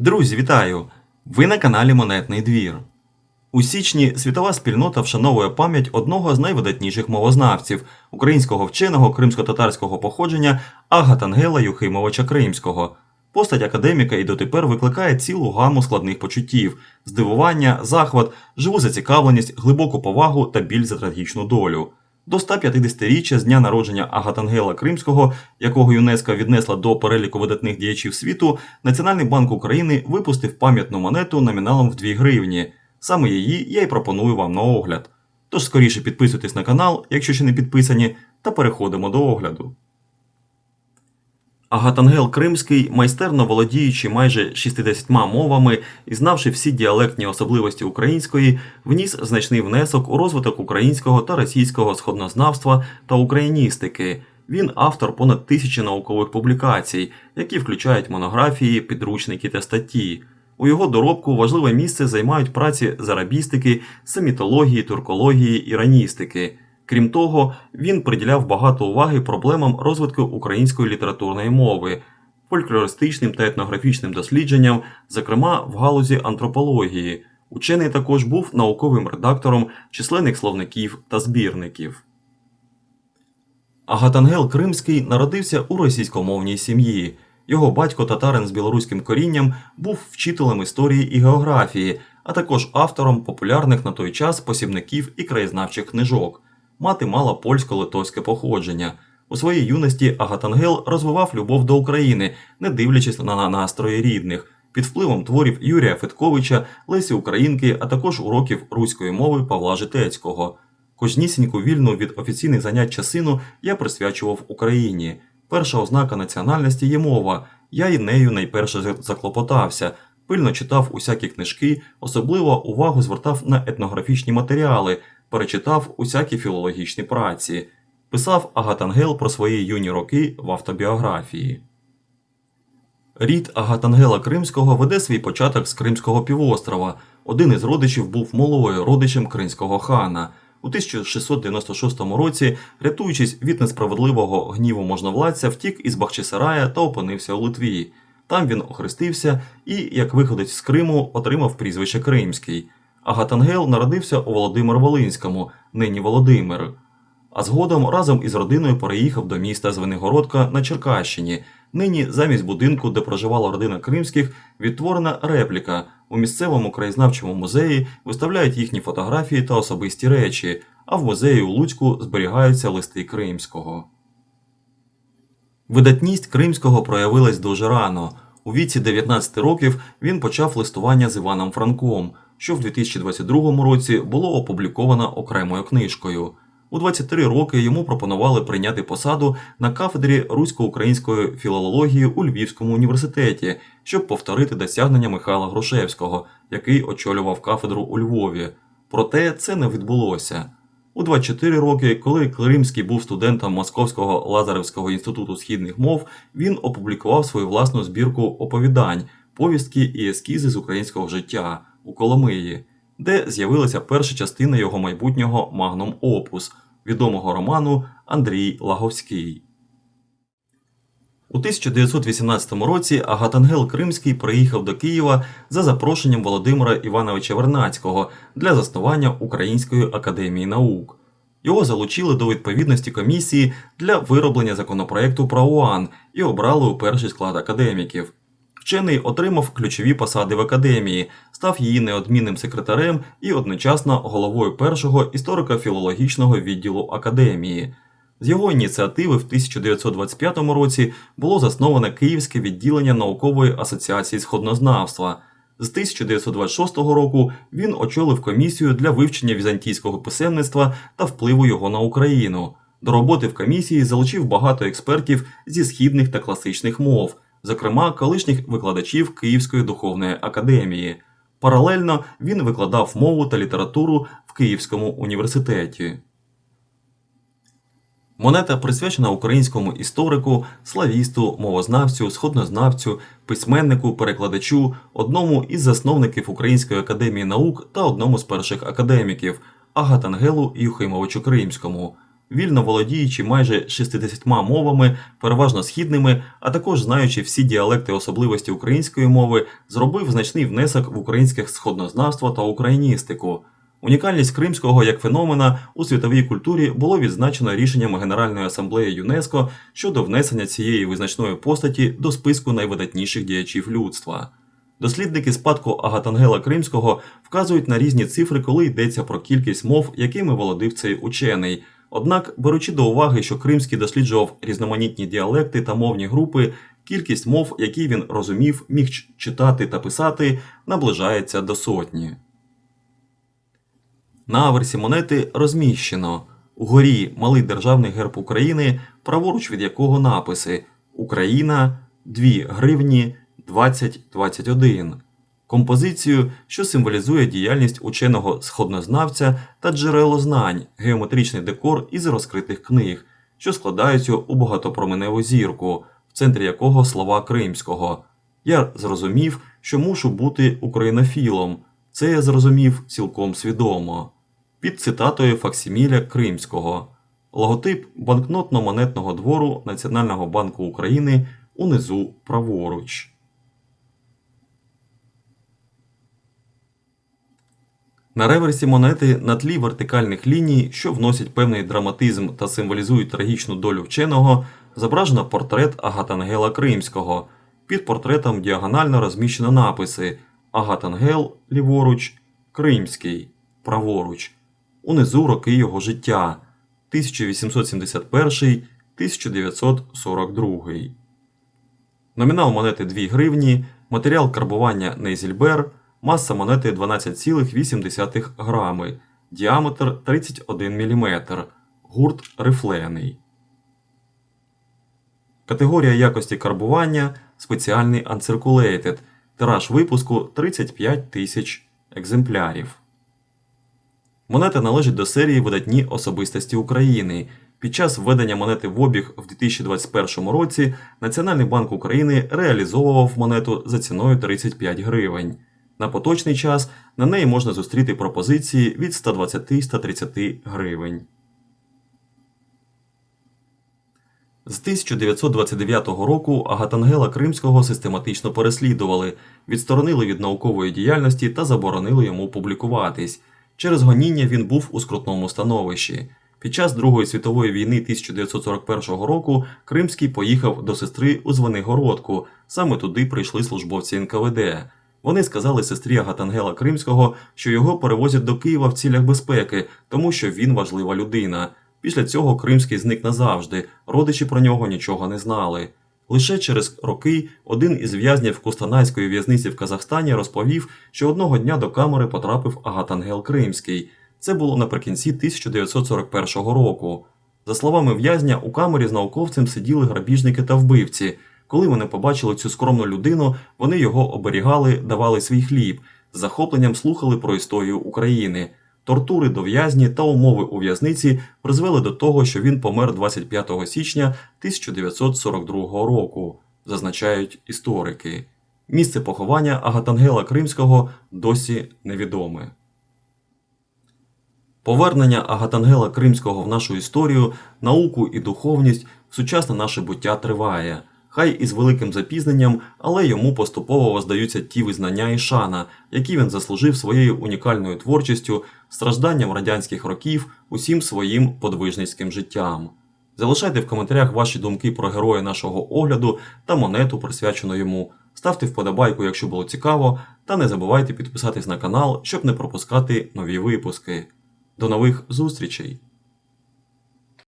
Друзі, вітаю! Ви на каналі Монетний двір. У січні світова спільнота вшановує пам'ять одного з найвидатніших мовознавців українського вченого кримсько-татарського походження Агатангела Юхимовича Кримського. Постать академіка і дотепер викликає цілу гаму складних почуттів: здивування, захват, живу зацікавленість, глибоку повагу та біль за трагічну долю. До 150-річчя з дня народження Агатангела Кримського, якого ЮНЕСКО віднесла до переліку видатних діячів світу, Національний банк України випустив пам'ятну монету номіналом в 2 гривні. Саме її я й пропоную вам на огляд. Тож скоріше підписуйтесь на канал, якщо ще не підписані, та переходимо до огляду. Агатангел Кримський, майстерно володіючи майже 60 мовами і знавши всі діалектні особливості української, вніс значний внесок у розвиток українського та російського сходнознавства та україністики. Він автор понад тисячі наукових публікацій, які включають монографії, підручники та статті. У його доробку важливе місце займають праці з арабістики, семітології, туркології, іраністики. Крім того, він приділяв багато уваги проблемам розвитку української літературної мови, фольклористичним та етнографічним дослідженням, зокрема в галузі антропології. Учений також був науковим редактором численних словників та збірників. Агатангел Кримський народився у російськомовній сім'ї. Його батько татарин з білоруським корінням був вчителем історії і географії, а також автором популярних на той час посібників і краєзнавчих книжок. Мати мала польсько-литовське походження. У своїй юності Агатангел розвивав любов до України, не дивлячись на настрої рідних, під впливом творів Юрія Федковича, Лесі Українки, а також уроків руської мови Павла Житецького. Кожнісіньку вільну від офіційних занять часину я присвячував Україні. Перша ознака національності є мова. Я і нею найперше заклопотався, пильно читав усякі книжки, особливо увагу звертав на етнографічні матеріали, перечитав усякі філологічні праці. Писав Агатангел про свої юні роки в автобіографії. Рід Агатангела Кримського веде свій початок з Кримського півострова. Один із родичів був молою родичем кримського хана. У 1696 році, рятуючись від несправедливого гніву можновладця, втік із Бахчисарая та опинився у Литві. Там він охрестився і, як виходець з Криму, отримав прізвище Кримський. Агатангел народився у Володимир Волинському, нині Володимир. А згодом разом із родиною переїхав до міста Звенигородка на Черкащині. Нині замість будинку, де проживала родина кримських, відтворена репліка. У місцевому краєзнавчому музеї виставляють їхні фотографії та особисті речі, а в музеї у Луцьку зберігаються листи Кримського. Видатність Кримського проявилась дуже рано. У віці 19 років він почав листування з Іваном Франком, що в 2022 році було опубліковано окремою книжкою. У 23 роки йому пропонували прийняти посаду на кафедрі русько-української філології у Львівському університеті, щоб повторити досягнення Михайла Грушевського, який очолював кафедру у Львові. Проте це не відбулося. У 24 роки, коли Кримський був студентом Московського Лазаревського інституту східних мов, він опублікував свою власну збірку оповідань, повістки і ескізи з українського життя у Коломиї, де з'явилася перша частина його майбутнього магнум опус відомого роману Андрій Лаговський. У 1918 році Агатангел Кримський приїхав до Києва за запрошенням Володимира Івановича Вернацького для заснування Української академії наук. Його залучили до відповідності комісії для вироблення законопроекту про УАН і обрали у перший склад академіків. Вчений отримав ключові посади в академії, став її неодмінним секретарем і одночасно головою першого історико-філологічного відділу академії. З його ініціативи в 1925 році було засноване Київське відділення наукової асоціації сходнознавства. З 1926 року він очолив комісію для вивчення візантійського писемництва та впливу його на Україну. До роботи в комісії залучив багато експертів зі східних та класичних мов, зокрема колишніх викладачів Київської духовної академії. Паралельно він викладав мову та літературу в Київському університеті. Монета присвячена українському історику, славісту, мовознавцю, сходнознавцю, письменнику, перекладачу, одному із засновників Української академії наук та одному з перших академіків Агатангелу Юхимовичу Кримському. Вільно володіючи майже 60 мовами, переважно східними, а також знаючи всі діалекти особливості української мови, зробив значний внесок в українське сходнознавство та україністику. Унікальність кримського як феномена у світовій культурі було відзначено рішенням Генеральної асамблеї ЮНЕСКО щодо внесення цієї визначної постаті до списку найвидатніших діячів людства. Дослідники спадку Агатангела Кримського вказують на різні цифри, коли йдеться про кількість мов, якими володив цей учений. Однак, беручи до уваги, що Кримський досліджував різноманітні діалекти та мовні групи, кількість мов, які він розумів, міг читати та писати, наближається до сотні. На аверсі монети розміщено угорі малий державний герб України, праворуч від якого написи Україна 2 гривні 2021. Композицію, що символізує діяльність ученого сходнознавця та джерело знань, геометричний декор із розкритих книг, що складаються у багатопроменеву зірку, в центрі якого слова кримського. Я зрозумів, що мушу бути українофілом. Це я зрозумів цілком свідомо. Під цитатою Факсіміля Кримського. Логотип банкнотно-монетного двору Національного банку України унизу праворуч. На реверсі монети на тлі вертикальних ліній, що вносять певний драматизм та символізують трагічну долю вченого, зображено портрет Агатангела Кримського. Під портретом діагонально розміщено написи Агатангел ліворуч, Кримський праворуч. Унизу роки його життя 1871-1942. Номінал монети 2 гривні, матеріал карбування Нейзільбер, маса монети 12,8 грами, діаметр 31 мм, гурт рифлений. Категорія якості карбування спеціальний Uncirculated, тираж випуску 35 тисяч екземплярів. Монета належить до серії видатні особистості України. Під час введення монети в обіг в 2021 році Національний банк України реалізовував монету за ціною 35 гривень. На поточний час на неї можна зустріти пропозиції від 120-130 гривень. З 1929 року Агатангела Кримського систематично переслідували, відсторонили від наукової діяльності та заборонили йому публікуватись. Через гоніння він був у скрутному становищі. Під час Другої світової війни 1941 року Кримський поїхав до сестри у Звенигородку. Саме туди прийшли службовці НКВД. Вони сказали сестрі Агатангела Кримського, що його перевозять до Києва в цілях безпеки, тому що він важлива людина. Після цього Кримський зник назавжди, родичі про нього нічого не знали. Лише через роки один із в'язнів Кустанайської в'язниці в Казахстані розповів, що одного дня до камери потрапив Агатангел Кримський. Це було наприкінці 1941 року. За словами в'язня, у камері з науковцем сиділи грабіжники та вбивці. Коли вони побачили цю скромну людину, вони його оберігали, давали свій хліб, з захопленням слухали про історію України. Тортури до в'язні та умови у в'язниці призвели до того, що він помер 25 січня 1942 року, зазначають історики. Місце поховання Агатангела Кримського досі невідоме. Повернення Агатангела Кримського в нашу історію, науку і духовність в сучасне наше буття триває. Хай із великим запізненням, але йому поступово воздаються ті визнання і шана, які він заслужив своєю унікальною творчістю, стражданням радянських років, усім своїм подвижницьким життям. Залишайте в коментарях ваші думки про героя нашого огляду та монету, присвячену йому. Ставте вподобайку, якщо було цікаво, та не забувайте підписатись на канал, щоб не пропускати нові випуски. До нових зустрічей!